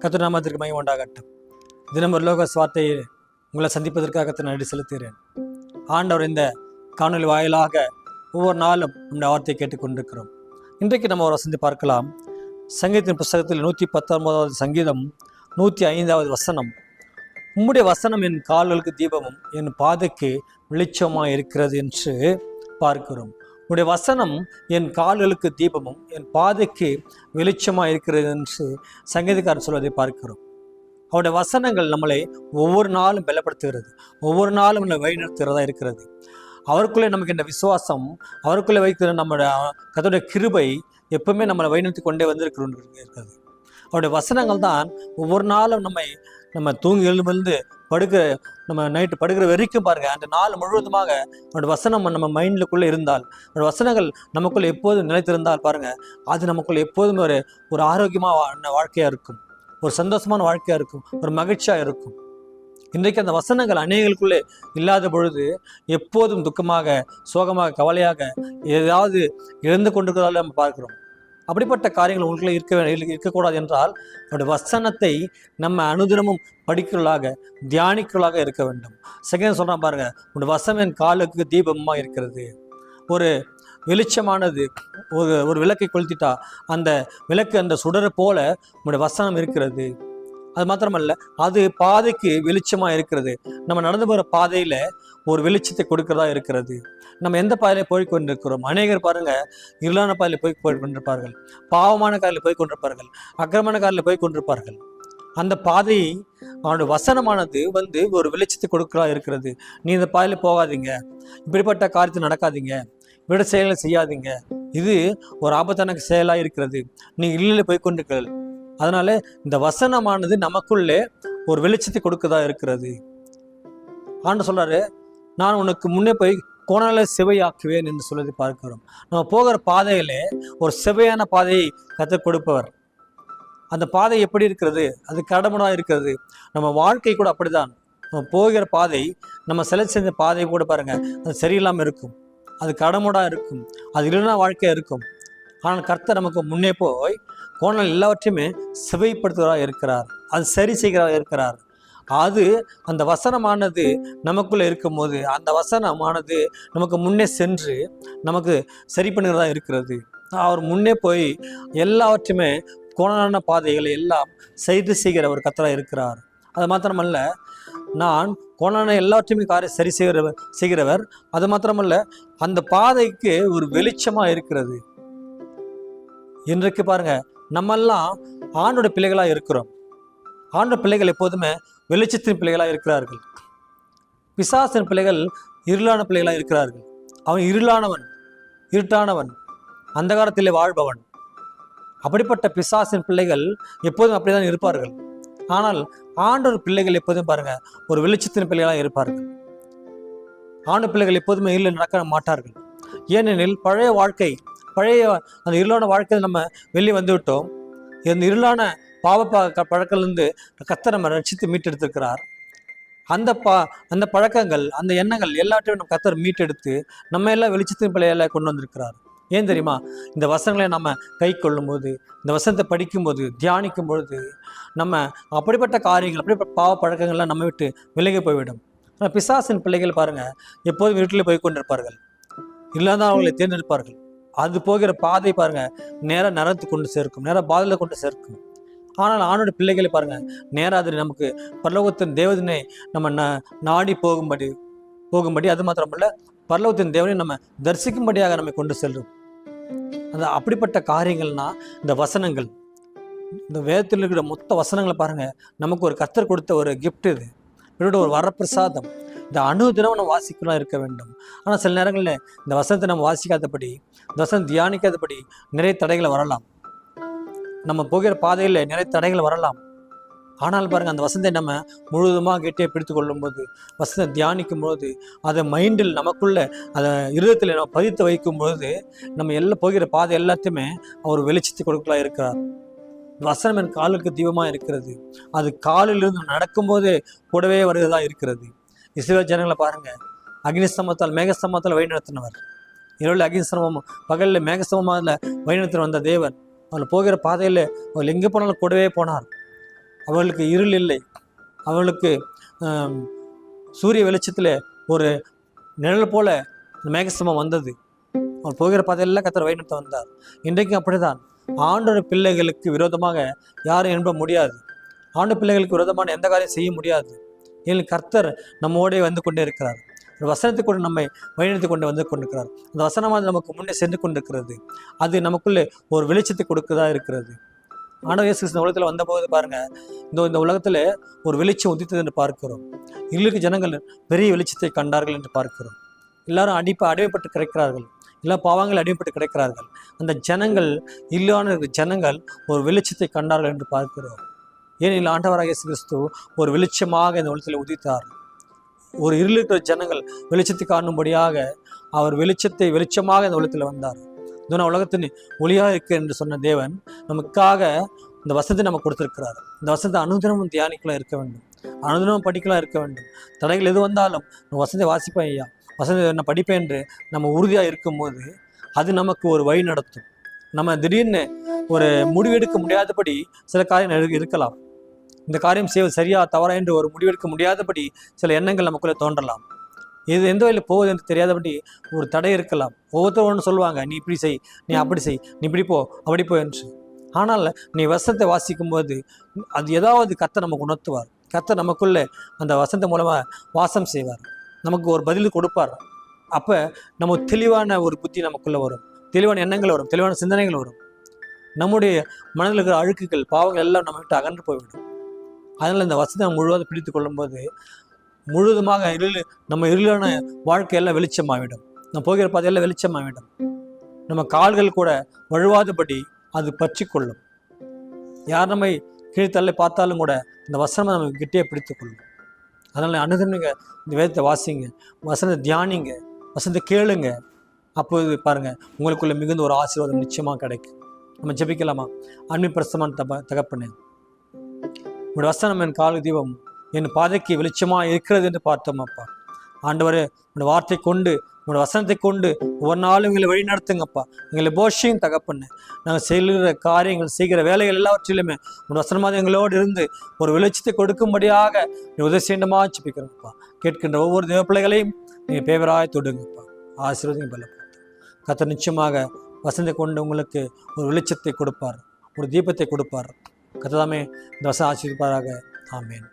கத்துநாமத்திற்கு மயம் உண்டாகட்டும். தினம் ஒரு லோக சுவார்த்தையை உங்களை சந்திப்பதற்காக நன்றி செலுத்துகிறேன். ஆண்டவர் இந்த காணொலி வாயிலாக ஒவ்வொரு நாளும் நம்முடைய வார்த்தையை கேட்டுக்கொண்டிருக்கிறோம். இன்றைக்கு நம்ம ஒரு வசந்தி பார்க்கலாம். சங்கீதத்தின் புஸ்தகத்தில் நூற்றி பத்தொன்பதாவது சங்கீதம் நூற்றி ஐந்தாவது வசனம். உம்முடைய வசனம் என் கால்களுக்கு தீபமும் என் பாதைக்கு வெளிச்சமாக இருக்கிறது என்று பார்க்கிறோம். உம்முடைய வசனம் என் கால்களுக்கு தீபமும் என் பாதைக்கு வெளிச்சமாக இருக்கிறது என்று சங்கீதக்காரர் சொல்வதை பார்க்கிறோம். அவருடைய வசனங்கள் நம்மளை ஒவ்வொரு நாளும் பலப்படுத்துகிறது ஒவ்வொரு நாளும் நம்மளை வழிநடத்துகிறதா இருக்கிறது. அவருக்குள்ளே நமக்கு இந்த விசுவாசம் அவருக்குள்ளே வைக்கிற நம்மளுடைய கதோடைய கிருபை எப்பவுமே நம்மளை வழிநடத்தி கொண்டே வந்திருக்கிறோம் இருக்கிறது. அவருடைய வசனங்கள் தான் ஒவ்வொரு நாளும் நம்மை நம்ம தூங்கி எழுந்து படுக்கிற நம்ம நைட்டு படுக்கிற வரைக்கும் பாருங்கள் அந்த நாள் முழுவதுமாக அவருடைய வசனம் நம்ம மைண்டுக்குள்ளே இருந்தால் அவருடைய வசனங்கள் நமக்குள்ளே எப்போதும் நிலைத்திருந்தால் பாருங்கள் அது நமக்குள்ளே எப்போதும் ஒரு ஒரு ஆரோக்கியமான வாழ்க்கையாக இருக்கும். ஒரு சந்தோஷமான வாழ்க்கையாக இருக்கும். ஒரு மகிழ்ச்சியாக இருக்கும். இன்றைக்கு அந்த வசனங்கள் அநேகளுக்குள்ளே இல்லாத பொழுது எப்போதும் துக்கமாக சோகமாக கவலையாக ஏதாவது இழந்து கொண்டிருக்கிறதால நம்ம பார்க்கிறோம். அப்படிப்பட்ட காரியங்கள் உங்களுக்குள்ளே இருக்க இருக்கக்கூடாது என்றால் அவருடைய வசனத்தை நம்ம அனுதினமும் படிக்கிறளாக தியானிக்கிறளாக இருக்க வேண்டும். செகண்ட் சொல்கிறான் பாருங்க உங்களுடைய வசனம் என் காலுக்கு தீபமாக இருக்கிறது. ஒரு வெளிச்சமானது ஒரு ஒரு விளக்கை கொளுத்திட்டா அந்த விளக்கு அந்த சுடரை போல உங்களுடைய வசனம் இருக்கிறது. அது மாத்திரமல்ல அது பாதைக்கு வெளிச்சமாக இருக்கிறது. நம்ம நடந்து போகிற பாதையில் ஒரு வெளிச்சத்தை கொடுக்கிறதா இருக்கிறது. நம்ம எந்த பாதையில போய் கொண்டிருக்கிறோம்? அநேகர் பாருங்க இருளான பாதையில போய் போய் கொண்டிருப்பார்கள். பாவமான காரில் போய் கொண்டிருப்பார்கள். அக்கிரமான காரில் போய் கொண்டிருப்பார்கள். அந்த பாதையை அவனுடைய வசனமானது வந்து ஒரு வெளிச்சத்தை கொடுக்கறதா இருக்கிறது. நீ இந்த பாதையில போகாதீங்க. இப்படிப்பட்ட காரியத்தை நடக்காதீங்க. விட செயலை செய்யாதீங்க. இது ஒரு ஆபத்தான செயலாக இருக்கிறது. நீ இல்லையில் போய் கொண்டிருக்கள் அதனால இந்த வசனமானது நமக்குள்ளே ஒரு வெளிச்சத்தை கொடுக்கதா இருக்கிறது. ஆண்டு சொல்றாரு நான் உனக்கு முன்னே போய் கோணால செவையாக்குவேன் என்று சொல்லி பார்க்கிறோம். நம்ம போகிற பாதையிலே ஒரு செவையான பாதையை கற்றுக் கொடுப்பவர். அந்த பாதை எப்படி இருக்கிறது? அது கடமனாக இருக்கிறது. நம்ம வாழ்க்கை கூட அப்படிதான். நம்ம போகிற பாதை நம்ம செலக்ட் செஞ்ச பாதை கூட பாருங்க அது சரியில்லாமல் இருக்கும். அது கடமுடாக இருக்கும். அது இல்லைனா வாழ்க்கை இருக்கும். ஆனால் கர்த்தர் நமக்கு முன்னே போய் கோணல் எல்லாவற்றையுமே செவைப்படுத்துகிறவராக இருக்கிறார். அது சரி செய்கிறவராக இருக்கிறார். அது அந்த வசனமானது நமக்குள்ளே இருக்கும்போது அந்த வசனமானது நமக்கு முன்னே சென்று நமக்கு சரி பண்ணுகிறதா இருக்கிறது. அவர் முன்னே போய் எல்லாவற்றையுமே கோணலான பாதைகளை எல்லாம் செய்து செய்கிற ஒரு கத்தராக இருக்கிறார். அது மாத்திரமல்ல நான் கோணலான எல்லாவற்றையுமே காரை சரி செய்கிறவர் செய்கிறவர் அது மாத்திரமல்ல அந்த பாதைக்கு ஒரு வெளிச்சமாக இருக்கிறது. இன்றைக்கு பாருங்கள் நம்மெல்லாம் ஆண்டோட பிள்ளைகளாக இருக்கிறோம். ஆண்டோட பிள்ளைகள் எப்போதுமே வெளிச்சத்தின் பிள்ளைகளாக இருக்கிறார்கள். பிசாசின் பிள்ளைகள் இருளான பிள்ளைகளாக இருக்கிறார்கள். அவன் இருளானவன் இருட்டானவன் அந்தகாரத்திலே வாழ்பவன். அப்படிப்பட்ட பிசாசின் பிள்ளைகள் எப்போதும் அப்படிதான் இருப்பார்கள். ஆனால் ஆண்டோர் பிள்ளைகள் எப்போதும் பாருங்கள் ஒரு வெளிச்சத்தின் பிள்ளைகளாக இருப்பார்கள். ஆண்டு பிள்ளைகள் எப்போதுமே இருளில் நடக்க மாட்டார்கள். ஏனெனில் பழைய வாழ்க்கை பழைய அந்த இருளான வாழ்க்கையில் நம்ம வெளியே வந்து விட்டோம். இந்த இருளான பாவ பழக்கிலிருந்து கத்தை நம்ம ரட்சித்து மீட்டெடுத்திருக்கிறார். அந்த பா அந்த பழக்கங்கள் அந்த எண்ணங்கள் எல்லாத்தையும் நம்ம கத்தர் மீட்டெடுத்து நம்ம எல்லாம் வெளிச்சத்தின் பிள்ளையெல்லாம் கொண்டு வந்திருக்கிறார். ஏன் தெரியுமா? இந்த வசனங்களை நம்ம கை கொள்ளும்போது இந்த வசனத்தை படிக்கும்போது தியானிக்கும் பொழுது நம்ம அப்படிப்பட்ட காரியங்கள் அப்படிப்பட்ட பாவ பழக்கங்கள்லாம் நம்ம விட்டு விலகி போய்விடும். ஆனால் பிசாசின் பிள்ளைகள் பாருங்கள் எப்போதும் வீட்டில் போய் கொண்டிருப்பார்கள் இல்லாத அவர்களை தேர்ந்தெடுப்பார்கள். அது போகிற பாதை பாருங்க நேராக நரத்து கொண்டு சேர்க்கும் நேராக பாதையில் கொண்டு சேர்க்கும். ஆனால் ஆணோட பிள்ளைகளை பாருங்க நேராக அது நமக்கு பரலோகத்தின் தேவதனை நம்ம ந நாடி போகும்படி போகும்படி அது மாத்திரமல்ல பரலோகத்தின் தேவனை நம்ம தரிசிக்கும்படியாக நம்மை கொண்டு செல்லும். அந்த அப்படிப்பட்ட காரியங்கள்னா இந்த வசனங்கள் இந்த வேதத்தில் இருக்கிற மொத்த வசனங்களை பாருங்க நமக்கு ஒரு கத்தர் கொடுத்த ஒரு கிஃப்ட் இது. இவரோட ஒரு வரப்பிரசாதம். இந்த அணு தினம் நம்ம வாசிக்கலாம் இருக்க வேண்டும். ஆனால் சில நேரங்களில் இந்த வசனத்தை நம்ம வாசிக்காதபடி இந்த வசனம் தியானிக்காதபடி நிறைய தடைகளை வரலாம். நம்ம போகிற பாதையில் நிறைய தடைகள் வரலாம். ஆனால் பாருங்கள் அந்த வசந்தை நம்ம முழுவதுமாக கெட்டியாக பிடித்து கொள்ளும்போது வசந்தை தியானிக்கும் பொழுது அதை மைண்டில் நமக்குள்ள அதை இருதயத்தில் நம்ம பதித்து வைக்கும் பொழுது நம்ம எல்லாம் போகிற பாதை எல்லாத்தையுமே அவர் வெளிச்சத்தை கொடுக்கலாம் இருக்கிறார். வசனம் என் காலுக்கு தீபமாக இருக்கிறது. அது காலிலிருந்து நடக்கும்போதே கூடவே வருகிறதா இருக்கிறது. இஸ்ரேல் ஜனங்களை பாருங்கள் அக்னிஸ்தமத்தால் மேகஸ்தமத்தால் வழிநடத்தினவர் இரவில் அக்னிஸ்தமம் பகலில் மேகஸ்தமத்தில் வழிநடத்தி வந்த தேவன் அவர் போகிற பாதையில் அவர் எங்கே போனாலும் கூடவே போனார். அவர்களுக்கு இருள் இல்லை. அவர்களுக்கு சூரிய வெளிச்சத்தில் ஒரு நிழல் போல மேகஸ்தமம் வந்தது. அவர் போகிற பாதையெல்லாம் கத்தர் வழிநடத்த வந்தார். இன்றைக்கும் அப்படிதான். ஆண்டோட பிள்ளைகளுக்கு விரோதமாக யாரும் என்ப முடியாது. ஆண்டு பிள்ளைகளுக்கு விரோதமான எந்த காரியம் செய்ய முடியாது. ஏன் கர்த்தர் நம்மோடே வந்து கொண்டே இருக்கிறார். ஒரு வசனத்தை கூட நம்மை வழிநடத்தி கொண்டு வந்து கொண்டிருக்கிறார். அந்த வசனமானது நமக்கு முன்னே சென்று கொண்டிருக்கிறது. அது நமக்குள்ளே ஒரு வெளிச்சத்தை கொடுக்கதா இருக்கிறது. ஆண்டவர் இயேசு இந்த உலகத்தில் வந்தபோது பாருங்கள் இந்த இந்த உலகத்தில் ஒரு வெளிச்சம் உதித்தது என்று பார்க்கிறோம். எங்களுக்கு ஜனங்கள் பெரிய வெளிச்சத்தை கண்டார்கள் என்று பார்க்கிறோம். எல்லாரும் அடிப்ப அடிமைப்பட்டு கிடைக்கிறார்கள். எல்லா பாவங்கள் அடிமைப்பட்டு கிடைக்கிறார்கள். அந்த ஜனங்கள் இல்லாத ஜனங்கள் ஒரு வெளிச்சத்தை கண்டார்கள் என்று பார்க்கிறோம். ஏனெனில் ஆண்டவராக இயேசு கிறிஸ்து ஒரு வெளிச்சமாக இந்த உலகத்தில் உதித்தார். ஒரு இருள் ஜனங்கள் வெளிச்சத்தை காணும்படியாக அவர் வெளிச்சத்தை வெளிச்சமாக இந்த உலகத்தில் வந்தார். இதோ நான் உலகத்தின் ஒளியாக இருக்கு என்று சொன்ன தேவன் நமக்காக இந்த வசதி நமக்கு கொடுத்திருக்கிறார். இந்த வசதி அனுதினமும் தியானிக்கலாம் இருக்க வேண்டும். அனுதினமும் படிக்கலாம் இருக்க வேண்டும். தடைகள் எது வந்தாலும் வசதி வாசிப்பேன் ஐயா. வசதி நான் படிப்பேன் என்று நம்ம உறுதியாக இருக்கும்போது அது நமக்கு ஒரு வழி நடத்தும். நம்ம திடீர்னு ஒரு முடிவெடுக்க முடியாதபடி சில காரியங்கள் இருக்கலாம். இந்த காரியம் செய்வது சரியா தவறா என்று ஒரு முடிவெடுக்க முடியாதபடி சில எண்ணங்கள் நமக்குள்ளே தோன்றலாம். இது எந்த வழியில் போகுது என்று தெரியாதபடி ஒரு தடை இருக்கலாம். ஒவ்வொருத்தரும் ஒன்று சொல்லுவாங்க நீ இப்படி செய் நீ அப்படி செய் நீ இப்படி போ அப்படி போ என்று. ஆனால் நீ வசனத்தை வாசிக்கும் போது அது ஏதாவது கத்தை நமக்கு உணர்த்துவார். கத்தை நமக்குள்ளே அந்த வசனத்தை மூலமாக வாசம் செய்வார். நமக்கு ஒரு பதில் கொடுப்பார். அப்போ நம்ம தெளிவான ஒரு புத்தி நமக்குள்ளே வரும். தெளிவான எண்ணங்கள் வரும் தெளிவான சிந்தனைகள் வரும். நம்முடைய மனதில் இருக்கிற அழுக்குகள் பாவங்கள் எல்லாம் நம்ம விட்டு அகன்று போய்விடும். அதனால் இந்த வசதியை முழுவதும் பிடித்து கொள்ளும்போது முழுவதுமாக இருள் நம்ம இருளான வாழ்க்கையெல்லாம் வெளிச்சமாகிவிடும் நம்ம போகிற பாதையெல்லாம் வெளிச்சமாகிவிடும் நம்ம கால்கள் கூட வழுவாதபடி அது பற்றி கொள்ளும். யார் நம்மை கீழ்த்தள்ளி பார்த்தாலும் கூட இந்த வசனம் நம்ம கிட்டே பிடித்து கொள்ளும். அதனால் அனுதினங்க இந்த வேதத்தை வாசிங்க வசனத்தை தியானிங்க வசனத்தை கேளுங்க. அப்போது பாருங்கள் உங்களுக்குள்ள மிகுந்த ஒரு ஆசீர்வாதம் நிச்சயமாக கிடைக்கும். நம்ம ஜெபிக்கலாமா? அன்பு பிரசமான தப தகப்பனே. உங்களுடைய வசனம் என் கால தீபம் என் பாதைக்கு வெளிச்சமாக இருக்கிறது என்று பார்த்தோம் அப்பா. ஆண்டவரே உங்களுடைய வார்த்தை கொண்டு உங்களுடைய வசனத்தை கொண்டு ஒவ்வொரு நாளும் எங்களை வழி நடத்துங்கப்பா எங்களை போஷையும் தகப்பண்ணு நாங்கள் செய்கிற காரியங்கள் செய்கிற வேலைகள் எல்லாவற்றிலுமே உன் வசனமாக எங்களோடு இருந்து ஒரு வெளிச்சத்தை கொடுக்கும்படியாக நீ உதவி செய்யணுமா சிப்பிக்கிறோம்ப்பா கேட்கின்ற ஒவ்வொரு தேவ பிள்ளைகளையும் நீங்கள் பேவராய் தொடுங்கப்பா ஆசீர்வதிங்க பலப்படுத்து கத்த நிச்சயமாக வசந்தை கொண்டு உங்களுக்கு ஒரு வெளிச்சத்தை கொடுப்பார் ஒரு தீபத்தை கொடுப்பார். கத்ததாமே இந்த வசனம் ஆசீர்வாராக ஆமேன்